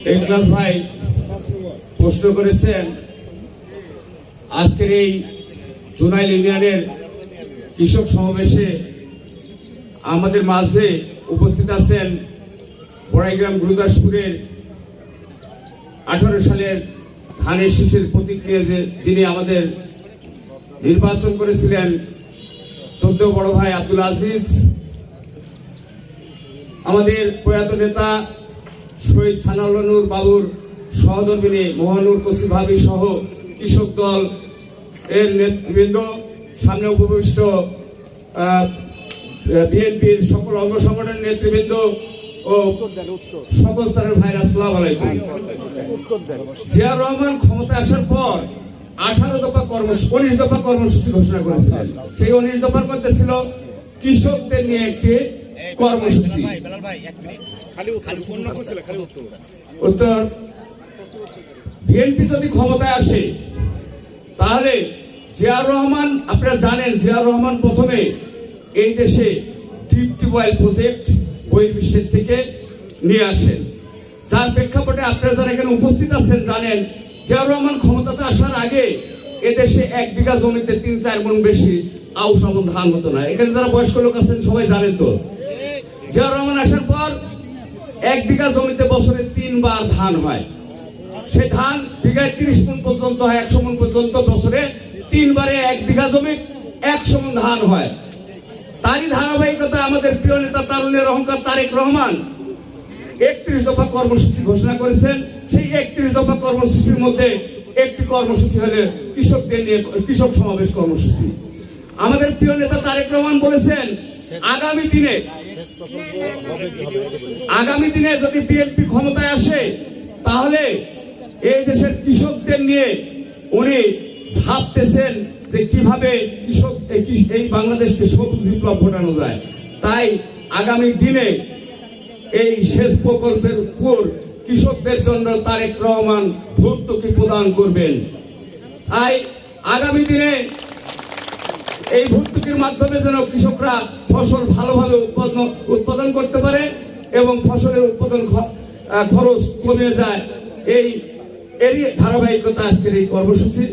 একলাস ভাই প্রশ্ন করেছেন, আজকের এই জুনাইল ইউনিয়নের কৃষক সমাবেশে আমাদের মাঝে উপস্থিত আছেন বড়াইগ্রাম গুরুদাসপুরের আঠারো সালের ধানের শীষের প্রতিক্রিয়া যে যিনি আমাদের নির্বাচন করেছিলেন চোদ্দ বড় ভাই আব্দুল আজিজ। আমাদের প্রয়াত নেতা শহীদ সানাউল্লানুর বাবুর সহধর্মিনী মহানুর কসি ভাবি সহ কৃষক দল এর নেতৃবৃন্দ, সামনে উপবিষ্ট বিএনপির সকল অঙ্গ সংগঠনের নেতৃবৃন্দ ও সকল স্তরের ভাইরা আসসালাম আলাইকুম। জিয়া রহমান ক্ষমতা আসার পর আঠারো দফা কর্ম উনিশ দফা কর্মসূচি ঘোষণা করেছিলেন। সেই উনিশ দফার মধ্যে ছিল কৃষকদের নিয়ে একটি কর্মসূচি। উত্তর বিএনপি যদি ক্ষমতায় আসে, তাহলে জিয়াউর রহমান, আপনারা জানেন জিয়াউর রহমান প্রথমে এই দেশে টিউবওয়েল প্রজেক্ট বহির্বিশ্বের থেকে নিয়ে আসেন। যার প্রেক্ষাপটে আপনারা যারা এখানে উপস্থিত আছেন জানেন, জিয়াউর রহমান ক্ষমতাতে আসার আগে এদেশে এক বিঘা জমিতে তিন, চার গুণ বেশি আউশ আমন ধান হতো না। এখানে যারা বয়স্ক লোক আছেন সবাই জানেন তো। জিয়াউর রহমান আসার পর এক বিঘা জমিতে বছরে তিনবার ধান হয়। সে ধান বিঘায় তিরিশ মন পর্যন্ত হয়, একশো মন পর্যন্ত বছরে তিনবারে এক বিঘা জমি, একশো মন ধান হয়। তারই ধারাবাহিকতা আমাদের প্রিয় নেতা তারুণের অহংকার তারেক রহমান একত্রিশ দফা কর্মসূচি ঘোষণা করেছেন। সেই একত্রিশ দফা কর্মসূচির মধ্যে একটি কর্মসূচি হলে কৃষকদের নিয়ে কৃষক সমাবেশ কর্মসূচি। আমাদের প্রিয় নেতা তারেক রহমান বলেছেন আগামী দিনে আগামী দিনে যদি বিএনপি ক্ষমতায় আসে, তাহলে এই দেশের কৃষকদের নিয়ে উনি ভাবতেছেন যে কীভাবে কৃষক এই বাংলাদেশকে সবুজ বিপ্লব ঘটানো যায়। তাই আগামী দিনে এই সেচ প্রকল্পের উপর কৃষকদের জন্য তারেক রহমান ভর্তুকি প্রদান করবেন। তাই আগামী দিনে এই ভর্তুকির মাধ্যমে যেন কৃষকরা ফসল ভালোভাবে উৎপাদন উৎপাদন করতে পারে এবং ফসলের উৎপাদন খরচ কমে যায়। এই এরই ধারাবাহিকতা আজকের এই কর্মসূচি।